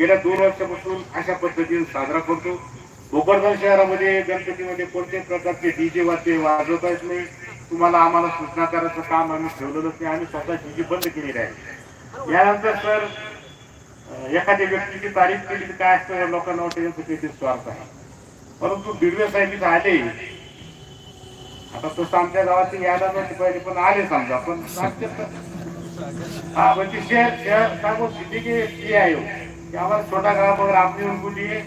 गेल्या दोन वर्षापासून अशा पद्धतीने साजरा करतो. भोकरदन शहरामध्ये गणपतीमध्ये कोणत्याही प्रकारचे डीजे वाद्य वाजवता येत नाही. तुम्हाला आम्हाला सूचना करायचं काम आम्ही ठेवलेलंच नाही. आम्ही स्वतः डीजे बंद केलेली आहे यानंतर सर एखाद्या व्यक्तीची तारीफ केली तर काय असतं लोकांना वाटतं ते स्वार्थ आहे. परंतु बिडवे साहेब इथं आले. आता तसं आमच्या गावात यायला नव्हते पाहिजे पण आले समजा. पण हा म्हणजे शहर शहर सांगू सिटी की आहे हो. आम्हाला छोटा गाव वगैरे आपली उलगुटी आहे.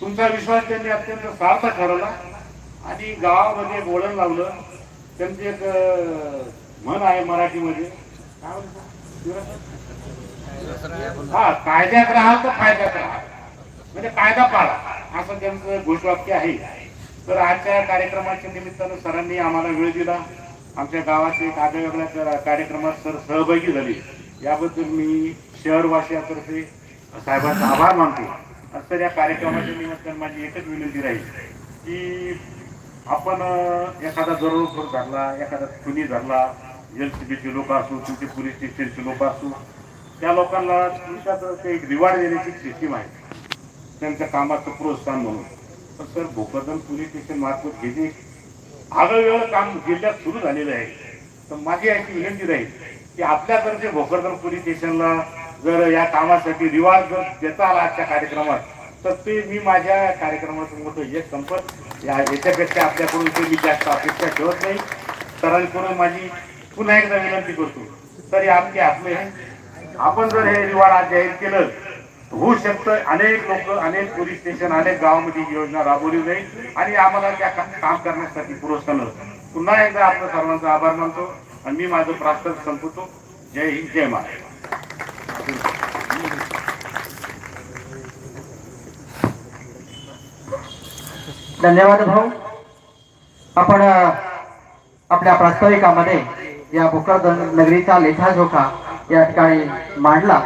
तुमचा विश्वास त्यांनी अत्यंत सार्थ ठरवला. आणि गावामध्ये बोलण लावलं. त्यांची एक म्हण आहे मराठीमध्ये? हा कायद्यात राहा तर फायद्यात राहा. म्हणजे कायदा पाळा. असं त्यांचं घोषवाक्य आहे. तर आजच्या कार्यक्रमाच्या निमित्तानं सरांनी आम्हाला वेळ दिला. आमच्या गावाचे एक कार्यक्रमात सर सहभागी झाले. याबद्दल मी शहरवासियातर्फे साहेबांचा आभार मानतो. आणि या कार्यक्रमाच्या निमित्तानं माझी एकच विनंती राहील की आपण एखादा दरोडखोर धरला एखादा खुनी धरला एल सी बीचे लोक असो तुमचे पोलीस स्टेशनचे लोक असो त्या लोकांना तुमच्यात एक रिवॉर्ड देण्याची सिस्टीम आहे. त्यांच्या कामाचं प्रोत्साहन म्हणून. तर सर भोकरदन पोलीस स्टेशन मार्फत हे जे आगळवेगळं काम जिल्ह्यात सुरू झालेलं आहे तर माझी अशी विनंती राहील की आपल्याकडचे भोकरदन पोलीस स्टेशनला जर या कामासाठी रिवाज जर देता आला आजच्या कार्यक्रमात तर ते मी माझ्या कार्यक्रमाचं मोठं यश संपत. या याच्यापेक्षा आपल्याकडून ते मी जास्त अपेक्षा ठेवत नाही. सरांकडून माझी पुन्हा एकदा विनंती करतो तरी आमचे आपले आपण जर हे रिवाड आज जाहीर केलं होऊ शकतं. अनेक लोक अनेक पोलीस स्टेशन अनेक गावामध्ये योजना राबवली जाईल आणि आम्हाला त्या काम करण्यासाठी पुरस्कार पुन्हा एकदा आपल्या सर्वांचा आभार मानतो आणि मी माझं प्रास्ताव संपवतो. जय हिंद जय महाराज धन्यवाद भाऊ. आपण आपल्या प्रास्ताविकामध्ये या भोकर नगरीचा लेखाजोखा या ठिकाणी मांडला.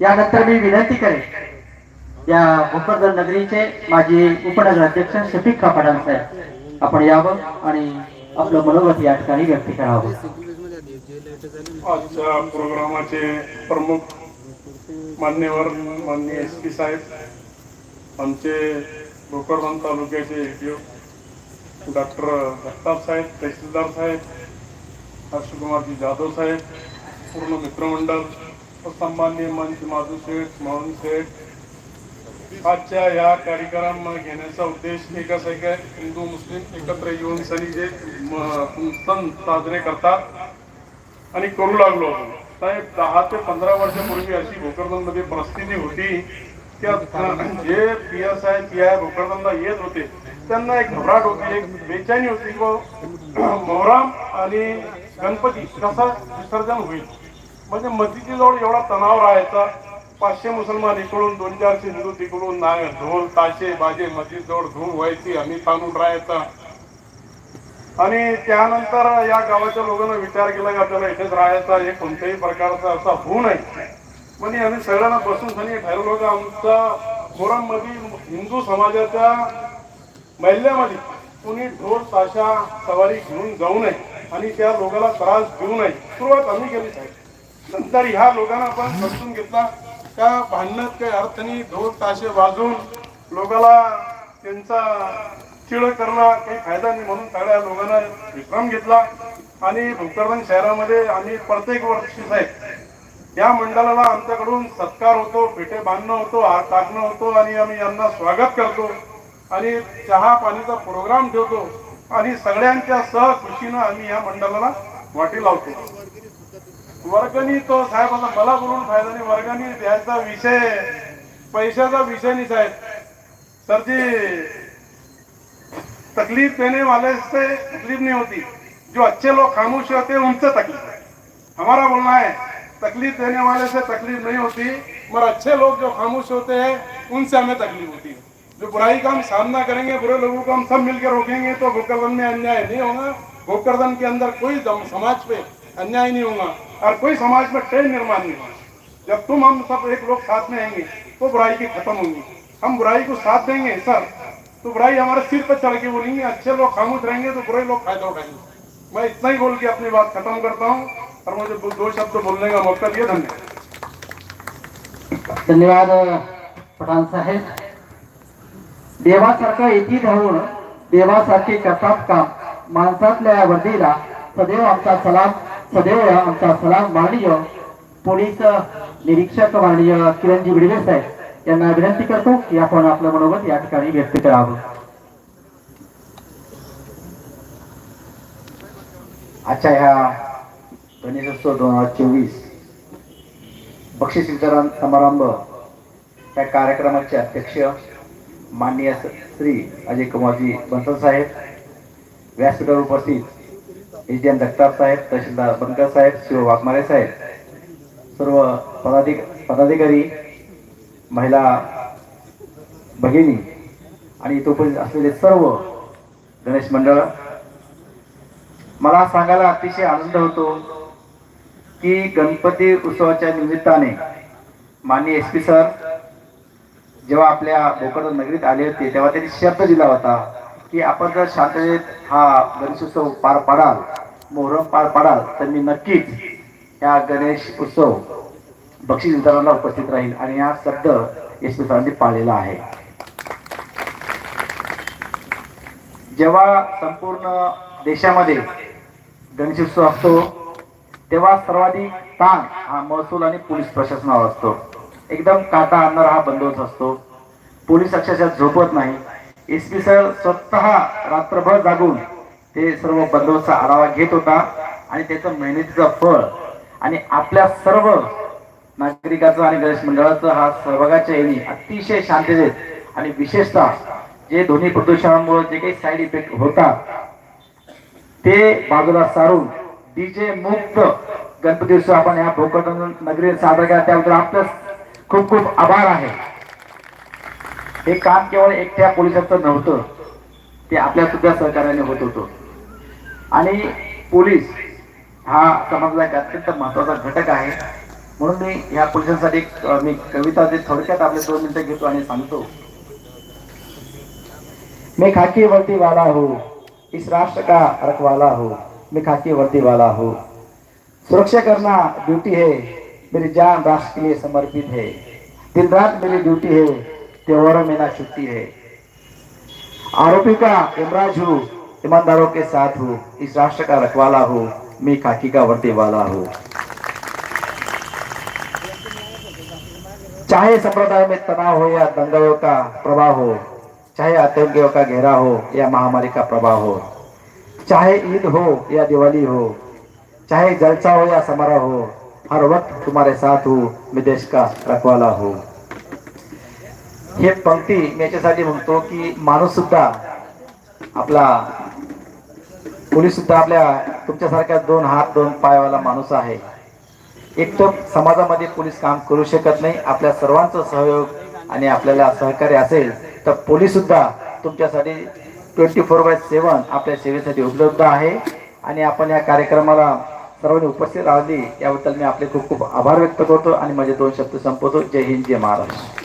यानंतर मी विनंती करेन या भोकरदन नगरीचे माजी उपनगराध्यक्ष शफीक कापडान साहेब आपण यावं आणि आपलं मनोगत या ठिकाणी व्यक्त करावं. आजच्या प्रोग्रामाचे प्रमुख मान्यवर माननीय एस पी साहेब आमचे भोकरदन तालुक्याचे एपीओ डॉक्टर जगताप साहेब तहसीलदार साहेब हर्षकुमारजी जाधव साहेब पूर्ण मित्रमंडळ सन्मान्य मंच माधू शेठ मोहन शेठ. आजच्या या कार्यक्रम घेण्याचा उद्देश एकच आहे की हिंदू मुस्लिम एकत्र येऊन सणी जे सण साजरे करतात आणि करू लागलो होतो साहेब दहा ते पंधरा वर्षापूर्वी अशी भोकरदनमध्ये परिस्थिती होती जे P S I P I भोकरदनला येत होते त्यांना एक घबराट होती एक बेचैनी होती मोहराम आणि गणपती कसा विसर्जन होईल? म्हणजे मस्जिदी जवळ एवढा तणाव राहायचा पाचशे मुसलमान इकडून दोन चारशे हिंदू तिकडून नाग ढोल ताशे बाजे मस्जिद जवळ धूळ व्हायची आम्ही तांदूळ राहायचा. आणि त्यानंतर या गावाच्या लोकांना विचार केला की आपल्याला इथेच राहायचा हे कोणत्याही प्रकारचा असा होऊ नये. म्हणजे आम्ही सगळ्यांना बसून सनी ठरवलं होतं आमचा मोरममध्ये हिंदू समाजाच्या महिल्यामध्ये कुणी ढोल ताशा सवारी घेऊन जाऊ नये आणि त्या लोकांना त्रास देऊ नये. सुरुवात आम्ही केली साहेब. नंतर ह्या लोकांना आपण समजून घेतला. त्या भांडणात काही अर्थाने ढोल ताशे वाजून लोकांना त्यांचा चिळ करणं काही फायदा नाही म्हणून सगळ्या लोकांना विश्राम घेतला. आणि भोकरदन शहरामध्ये आम्ही प्रत्येक वर्षी साहेब या मंडळाला आमच्याकडून सत्कार होतो पेटे बांधणं होतो हात टाकणं होतो आणि आम्ही यांना स्वागत करतो आणि चहा पाणीचा प्रोग्राम ठेवतो आणि सगळ्यांच्या सहखुशीनं आम्ही या मंडळाला वाटी लावतो. वर्गणी तो साहेब आता मला बोलून फायदा नाही वर्गणी द्यायचा विषय पैशाचा विषय नाही साहेब. सर जी तकलीफ देने वाले से तकलीफ नहीं होती. जो अच्छे लोग खामोश होते हैं उनसे तकलीफ है हमारा बोलना है. तकलीफ़ देने वाले से तकलीफ़ नहीं होती, मगर अच्छे लोग जो खामोश होते हैं, उनसे हमें तकलीफ़ होती है। जो बुराई का हम सामना करेंगे, बुरे लोगों को हम सब मिलकर रोकेंगे तो भोकरदन में अन्याय नहीं होगा। भोकरदन के अंदर कोई समाज पे अन्याय नहीं होगा, और कोई समाज में ट्रेन निर्माण नहीं होगा। जब तुम, हम सब एक लोग साथ में आएँगे तो बुराई की खत्म होंगी। हम बुराई को साथ देंगे, सर तो बुराई हमारे सिर पर चढ़ के बोलेंगे, अच्छे लोग खामोश रहेंगे तो बुरे लोग फ़ायदा उठाएँगे। मैं इतना ही बोल के अपनी बात खत्म करता हूँ। और मुझे दो शब्द बोलने का मौका दिया धन्यवाद धन्यवाद पठाण साहेब। देवासारखा एकी धरून देवासारखे करतात काम. माणसातल्या या वर्दीला सदैव आमचा सलाम सदैव आमचा सलाम माननीय पोलीस निरीक्षक माननीय किरणजी बिडवे साहेब यांना विनंती करतो की आपण आपलं मनोगत या ठिकाणी व्यक्त करावं. आजच्या ह्या गणेशोत्सव दोन हजार चोवीस. बक्षीस वितरण समारंभ. या कार्यक्रमाचे अध्यक्ष माननीय श्री अजय कुमारजी बंसल साहेब. व्यासपीठावर उपस्थित एच डी एम जगताप साहेब तहसीलदार बनकर साहेब शिव वाघमारे साहेब. सर्व पदाधिक पदाधिकारी महिला भगिनी आणि इथं उपस्थित असलेले सर्व गणेश मंडळ. मला सांगायला अतिशय आनंद होतो. की गणपती उत्सवाच्या निमित्ताने माननीय एस पी सर जेव्हा आपल्या भोकरदन नगरीत आले होते तेव्हा त्यांनी शब्द दिला होता की आपण जर शांततेत हा गणेशोत्सव पार पाडाल मोहरम पार पाडाल तर मी नक्कीच या गणेश उत्सव बक्षीस वितरणाला उपस्थित राहील आणि हा शब्द एस पी सरांनी पाळलेला आहे. जेव्हा संपूर्ण देशामध्ये गणेशोत्सव असतो तेव्हा सर्वाधिक ताण हा महसूल आणि पोलीस प्रशासनावर असतो. एकदम काटा आणणारा हा बंदोबस्त असतो. पोलीस अक्षरशः झोपत नाही. एस पी सर स्वतः रात्रभर जागून ते सर्व बंदोबस्तचा आढावा घेत होता आणि त्याचं मेहनतीचं फळ आणि आपल्या सर्व नागरिकाचं आणि गणेश मंडळाचं हा सहभागाच्या येणी अतिशय शांततेत आणि विशेषतः जे ध्वनी प्रदूषणामुळे जे काही साईड इफेक्ट होतात ते बाजूला सारून डीजे मुक्त. गणपती उत्सव आपण या भोकरदन नगरीत साजरा केला. त्याबद्दल आपलं खूप खूप आभार आहे. हे काम केवळ एकट्या पोलिसांचं नव्हतं. ते आपल्या सुद्धा सहकार्याने होत होतं. आणि पोलीस हा समाजाचा एक अत्यंत महत्त्वाचा घटक आहे. म्हणून मी ह्या पोलिसांसाठी मी कविता जे थोडक्यात आपले दोन मिनिटं घेतो आणि सांगतो. मैं खाकी वर्दी वाला हूँ इस राष्ट्र का रखवाला हूँ मैं खाकी वर्दी वाला हूँ। सुरक्षा करना ड्यूटी है। मेरी जान राष्ट्र के लिए समर्पित है। दिन रात मेरी ड्यूटी है। त्योहारों में ना छुट्टी है। आरोपी का इमराज हूँ। ईमानदारों के साथ हूँ। इस राष्ट्र का रखवाला हूँ। मैं खाकी का वर्दी वाला हूँ। चाहे संप्रदाय में तनाव हो या दंगलों का प्रभाव हो, चाहे आतंकियों का घेरा हो या महामारी का प्रभाव हो चाहे ईद हो या दिवाली हो चाहे जलसा हो या समारोह हो हर वक्त तुम्हारे साथ हूँ मी देश का रखवाला हो। हे पंक्ती मी याच्यासाठी म्हणतो की माणूस सुद्धा आपला पोलीस सुद्धा आपल्या तुमच्यासारख्या दोन हात दोन पायवाला माणूस आहे. एक तर समाजामध्ये पोलीस काम करू शकत नाही आपल्या सर्वांचा सहयोग आणि आपल्याला सहकार्य असेल तर पोलीस सुद्धा तुमच्यासाठी ट्वेंटी फोर बाय सेवन आपल्या सेवेसाठी उपलब्ध आहे. आणि आपण या कार्यक्रमाला सर्वांनी उपस्थित राहिली याबद्दल मी आपले खूप खूप आभार व्यक्त करतो आणि माझे दोन शब्द संपवतो. जय हिंद जय महाराष्ट्र.